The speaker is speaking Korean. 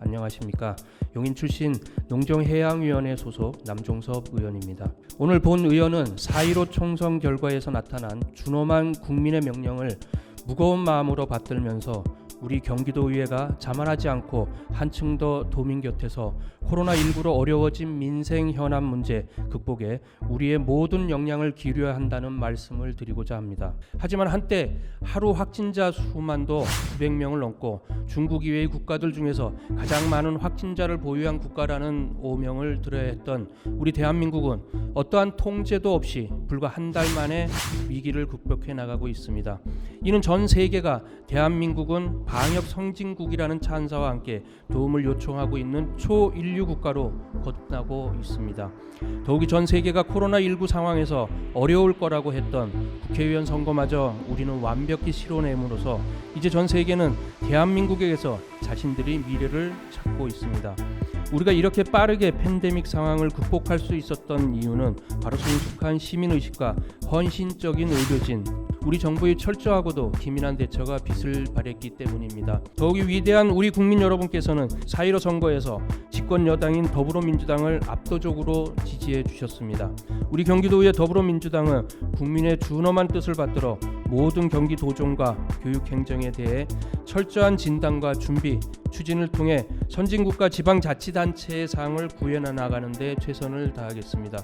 안녕하십니까. 용인 출신 농정해양위원회 소속 남종섭 의원입니다. 오늘 본 의원은 4.15 총선 결과에서 나타난 준엄한 국민의 명령을 무거운 마음으로 받들면서 우리 경기도의회가 자만하지 않고 한층 더 도민 곁에서 코로나19로 어려워진 민생 현안 문제 극복에 우리의 모든 역량을 기울여야 한다는 말씀을 드리고자 합니다. 하지만 한때 하루 확진자 수만도 900명을 넘고 중국 이외의 국가들 중에서 가장 많은 확진자를 보유한 국가라는 오명을 들어야 했던 우리 대한민국은 어떠한 통제도 없이 불과 한 달 만에 위기를 극복해 나가고 있습니다. 이는 전 세계가 대한민국은 방역 선진국이라는 찬사와 함께 도움을 요청하고 있는 초인류 국가로 거듭나고 있습니다. 더욱이 전 세계가 코로나19 상황에서 어려울 거라고 했던 국회의원 선거마저 우리는 완벽히 실어냄으로써 이제 전 세계는 대한민국에게서 자신들의 미래를 찾고 있습니다. 우리가 이렇게 빠르게 팬데믹 상황을 극복할 수 있었던 이유는 바로 성숙한 시민 의식과 헌신적인 의료진, 우리 정부의 철저하고도 기민한 대처가 빛을 발했기 때문입니다. 더욱이 위대한 우리 국민 여러분께서는 4.15 선거에서 집권 여당인 더불어민주당을 압도적으로 지지해 주셨습니다. 우리 경기도의 더불어민주당은 국민의 준엄한 뜻을 받들어 모든 경기 도정과 교육 행정에 대해 철저한 진단과 준비, 추진을 통해 선진국가 지방자치단체의 상을 구현해 나가는 데 최선을 다하겠습니다.